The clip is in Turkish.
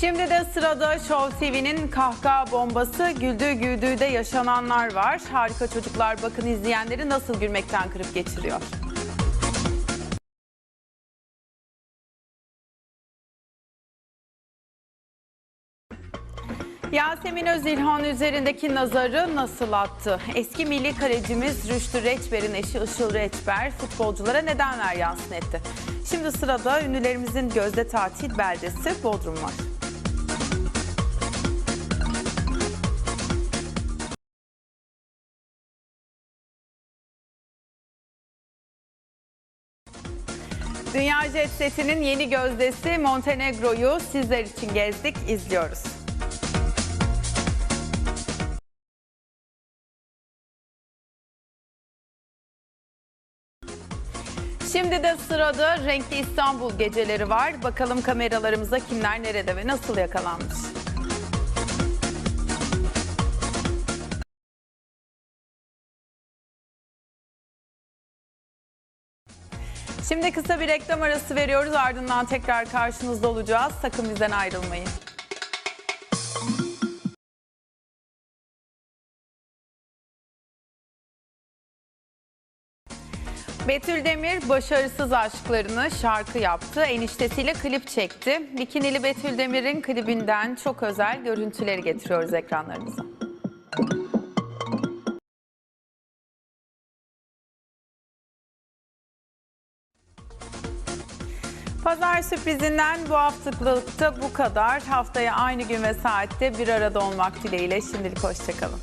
Şimdi de sırada Show TV'nin kahkaha bombası güldüğü güldüğü de yaşananlar var. Harika çocuklar bakın izleyenleri nasıl gülmekten kırıp geçiriyor. Yasemin Özilhan üzerindeki nazarı nasıl attı? Eski milli kalecimiz Rüştü Reçber'in eşi Işıl Reçber futbolculara nedenler yansın etti. Şimdi sırada ünlülerimizin gözde tatil beldesi Bodrum var. Dünya Jet Seti'nin yeni gözdesi Montenegro'yu sizler için gezdik, izliyoruz. Şimdi de sırada renkli İstanbul geceleri var. Bakalım kameralarımıza kimler nerede ve nasıl yakalanmış. Şimdi kısa bir reklam arası veriyoruz. Ardından tekrar karşınızda olacağız. Sakın bizden ayrılmayın. Betül Demir başarısız aşklarını şarkı yaptı. Eniştesiyle klip çekti. Bikinili Betül Demir'in klibinden çok özel görüntüleri getiriyoruz ekranlarınıza. Pazar sürprizinden bu haftalıkta bu kadar. Haftaya aynı gün ve saatte bir arada olmak dileğiyle şimdilik hoşçakalın.